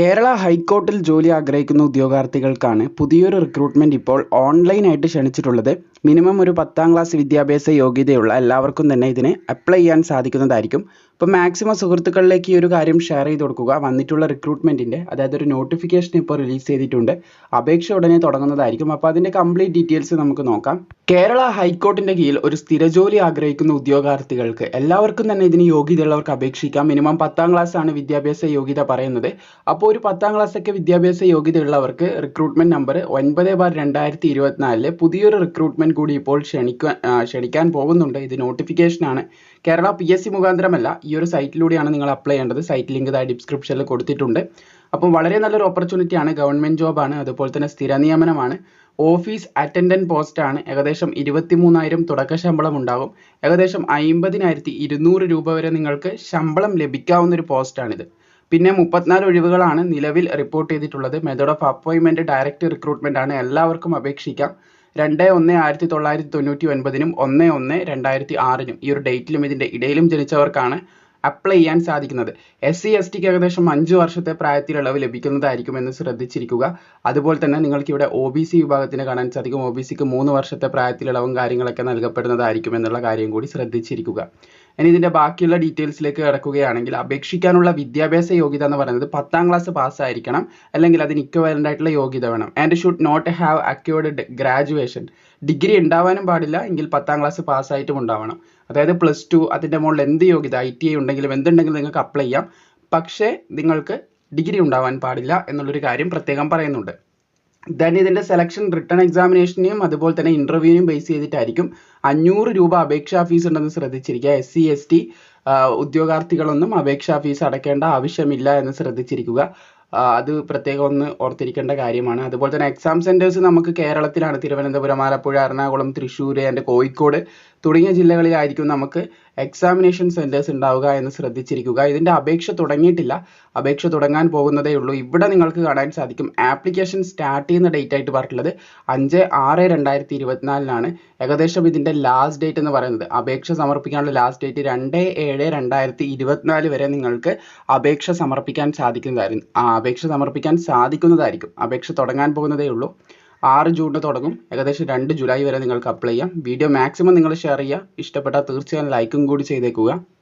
കേരള ഹൈക്കോർട്ടിൽ ജോലി ആഗ്രഹിക്കുന്ന ഉദ്യോഗാർത്ഥികൾക്കാണ് പുതിയൊരു റിക്രൂട്ട്മെന്റ് ഇപ്പോൾ ഓൺലൈനായിട്ട് ക്ഷണിച്ചിട്ടുള്ളത്. മിനിമം ഒരു പത്താം ക്ലാസ് വിദ്യാഭ്യാസ യോഗ്യതയുള്ള എല്ലാവർക്കും തന്നെ ഇതിന് അപ്ലൈ ചെയ്യാൻ സാധിക്കുന്നതായിരിക്കും. അപ്പോൾ മാക്സിമം സുഹൃത്തുക്കളിലേക്ക് ഈ ഒരു കാര്യം ഷെയർ ചെയ്ത് കൊടുക്കുക. വന്നിട്ടുള്ള റിക്രൂട്ട്മെന്റിന്റെ അതായത് ഒരു നോട്ടിഫിക്കേഷൻ ഇപ്പോൾ റിലീസ് ചെയ്തിട്ടുണ്ട്. അപേക്ഷ ഉടനെ തുടങ്ങുന്നതായിരിക്കും. അപ്പോൾ അതിന്റെ കംപ്ലീറ്റ് ഡീറ്റെയിൽസ് നമുക്ക് നോക്കാം. കേരള ഹൈക്കോർട്ടിന്റെ കീഴിൽ ഒരു സ്ഥിര ജോലി ആഗ്രഹിക്കുന്ന ഉദ്യോഗാർത്ഥികൾക്ക് എല്ലാവർക്കും തന്നെ ഇതിന് യോഗ്യതയുള്ളവർക്ക് അപേക്ഷിക്കാം. മിനിമം പത്താം ക്ലാസ് ആണ് വിദ്യാഭ്യാസ യോഗ്യത പറയുന്നത്. അപ്പോൾ ഒരു പത്താം ക്ലാസ് ഒക്കെ വിദ്യാഭ്യാസ യോഗ്യതയുള്ളവർക്ക് റിക്രൂട്ട്മെന്റ് നമ്പർ ഒൻപത് ബാർ രണ്ടായിരത്തി ഇരുപത്തിനാലിൽ പുതിയൊരു റിക്രൂട്ട്മെന്റ് കൂടി ഇപ്പോൾ ക്ഷണിക്കാൻ ക്ഷണിക്കാൻ പോകുന്നുണ്ട്. ഇത് നോട്ടിഫിക്കേഷൻ ആണ്. കേരള പി എസ് സി മുഖാന്തരമല്ല ഈ ഒരു സൈറ്റിലൂടെയാണ് നിങ്ങൾ അപ്ലൈ ചെയ്യേണ്ടത്. സൈറ്റ് ലിങ്ക് ഇതായി ഡിസ്ക്രിപ്ഷനിൽ കൊടുത്തിട്ടുണ്ട്. അപ്പം വളരെ നല്ലൊരു ഓപ്പർച്യൂണിറ്റി ആണ് ഗവൺമെന്റ് ജോബ് ആണ് അതുപോലെ തന്നെ സ്ഥിര നിയമനമാണ്. ഓഫീസ് അറ്റൻഡന്റ് പോസ്റ്റ് ആണ് ഏകദേശം ഇരുപത്തി മൂന്നായിരം തുടക്ക ശമ്പളം ഉണ്ടാകും ഏകദേശം അമ്പതിനായിരത്തി ഇരുന്നൂറ് രൂപ വരെ നിങ്ങൾക്ക് ശമ്പളം ലഭിക്കാവുന്ന ഒരു പോസ്റ്റാണിത് പിന്നെ മുപ്പത്തിനാല് ഒഴിവുകളാണ് നിലവിൽ റിപ്പോർട്ട് ചെയ്തിട്ടുള്ളത്. മെത്തേഡ് ഓഫ് അപ്പോയിൻമെന്റ് ഡയറക്റ്റ് റിക്രൂട്ട്മെന്റ് ആണ്. എല്ലാവർക്കും അപേക്ഷിക്കാം. രണ്ട് ഒന്ന് ആയിരത്തി തൊള്ളായിരത്തി തൊണ്ണൂറ്റി ഒൻപതിനും ഒന്ന് ഒന്ന് രണ്ടായിരത്തി ആറിനും ഈ ഒരു ഡേറ്റിലും ഇതിന്റെ ഇടയിലും ജനിച്ചവർക്കാണ് അപ്ലൈ ചെയ്യാൻ സാധിക്കുന്നത്. എസ് സി എസ് ടിക്ക് ഏകദേശം അഞ്ച് വർഷത്തെ പ്രായത്തിൽ ഇളവ് ലഭിക്കുന്നതായിരിക്കുമെന്ന് ശ്രദ്ധിച്ചിരിക്കുക. അതുപോലെ തന്നെ നിങ്ങൾക്ക് ഇവിടെ ഒ ബി സി വിഭാഗത്തിന് കാണാൻ സാധിക്കും. ഒ ബി സിക്ക് മൂന്ന് വർഷത്തെ പ്രായത്തിൽ ഇളവും കാര്യങ്ങളൊക്കെ നൽകപ്പെടുന്നതായിരിക്കും എന്നുള്ള കാര്യം കൂടി ശ്രദ്ധിച്ചിരിക്കുക. ഇനി ഇതിന്റെ ബാക്കിയുള്ള ഡീറ്റെയിൽസിലേക്ക് കിടക്കുകയാണെങ്കിൽ അപേക്ഷിക്കാനുള്ള വിദ്യാഭ്യാസ യോഗ്യത എന്ന് പറയുന്നത് പത്താം ക്ലാസ് പാസ്സായിരിക്കണം അല്ലെങ്കിൽ അതിന് ഇക്വലന്റ് ആയിട്ടുള്ള യോഗ്യത വേണം. And should not have acquired graduation degree ഉണ്ടാവാനും പാടില്ല എങ്കിൽ പത്താം ക്ലാസ് പാസ്സായിട്ടും ഉണ്ടാവണം. അതായത് പ്ലസ് ടു അതിന്റെ മുകളിൽ എന്ത് യോഗ്യത? ഐ ടി ഐ ഉണ്ടെങ്കിലും എന്തുണ്ടെങ്കിലും നിങ്ങൾക്ക് അപ്ലൈ ചെയ്യാം. പക്ഷേ നിങ്ങൾക്ക് ഡിഗ്രി ഉണ്ടാവാൻ പാടില്ല എന്നുള്ളൊരു കാര്യം പ്രത്യേകം പറയുന്നുണ്ട്. ദെൻ ഇതിന്റെ സെലക്ഷൻ റിട്ടേൺ എക്സാമിനേഷനെയും അതുപോലെ തന്നെ ഇന്റർവ്യൂവിനെയും ബേസ് ചെയ്തിട്ടായിരിക്കും അഞ്ഞൂറ് രൂപ അപേക്ഷാ ഫീസ് ഉണ്ടെന്ന് ശ്രദ്ധിച്ചിരിക്കുക. എസ് സി എസ് ടി ഉദ്യോഗാർത്ഥികളൊന്നും അപേക്ഷാ ഫീസ് അടയ്ക്കേണ്ട ആവശ്യമില്ല എന്ന് ശ്രദ്ധിച്ചിരിക്കുക. അത് പ്രത്യേകം ഒന്ന് ഓർത്തിരിക്കേണ്ട കാര്യമാണ്. അതുപോലെ തന്നെ എക്സാം സെന്റേഴ്സ് നമുക്ക് കേരളത്തിലാണ്. തിരുവനന്തപുരം ആലപ്പുഴ എറണാകുളം തൃശ്ശൂർ ആൻഡ് കോഴിക്കോട് തുടങ്ങിയ ജില്ലകളിലായിരിക്കും നമുക്ക് എക്സാമിനേഷൻ സെന്റേഴ്സ് ഉണ്ടാവുക എന്ന് ശ്രദ്ധിച്ചിരിക്കുക. ഇതിന്റെ അപേക്ഷ തുടങ്ങിയിട്ടില്ല. അപേക്ഷ തുടങ്ങാൻ പോകുന്നതേ ഉള്ളൂ. ഇവിടെ നിങ്ങൾക്ക് കാണാൻ സാധിക്കും ആപ്ലിക്കേഷൻ സ്റ്റാർട്ട് ചെയ്യുന്ന ഡേറ്റ് ആയിട്ട് പറഞ്ഞിട്ടുള്ളത് അഞ്ച് ആറ് രണ്ടായിരത്തി ഇരുപത്തിനാലിനാണ്. ഏകദേശം ഇതിന്റെ ലാസ്റ്റ് ഡേറ്റ് എന്ന് പറയുന്നത്. അപേക്ഷ സമർപ്പിക്കാനുള്ള ലാസ്റ്റ് ഡേറ്റ് രണ്ട് ഏഴ് രണ്ടായിരത്തി ഇരുപത്തിനാല് വരെ നിങ്ങൾക്ക് അപേക്ഷ സമർപ്പിക്കാൻ സാധിക്കുന്നതായിരുന്നു. അപേക്ഷ സമർപ്പിക്കാൻ സാധിക്കുന്നതായിരിക്കും. അപേക്ഷ തുടങ്ങാൻ പോകുന്നതേ ഉള്ളൂ. ആറ് ജൂണിന് തുടങ്ങും. ഏകദേശം രണ്ട് ജൂലൈ വരെ നിങ്ങൾക്ക് അപ്ലൈ ചെയ്യാം. വീഡിയോ മാക്സിമം നിങ്ങൾ ഷെയർ ചെയ്യുക. ഇഷ്ടപ്പെട്ടാൽ തീർച്ചയായും ലൈക്കും കൂടി ചെയ്തേക്കുക.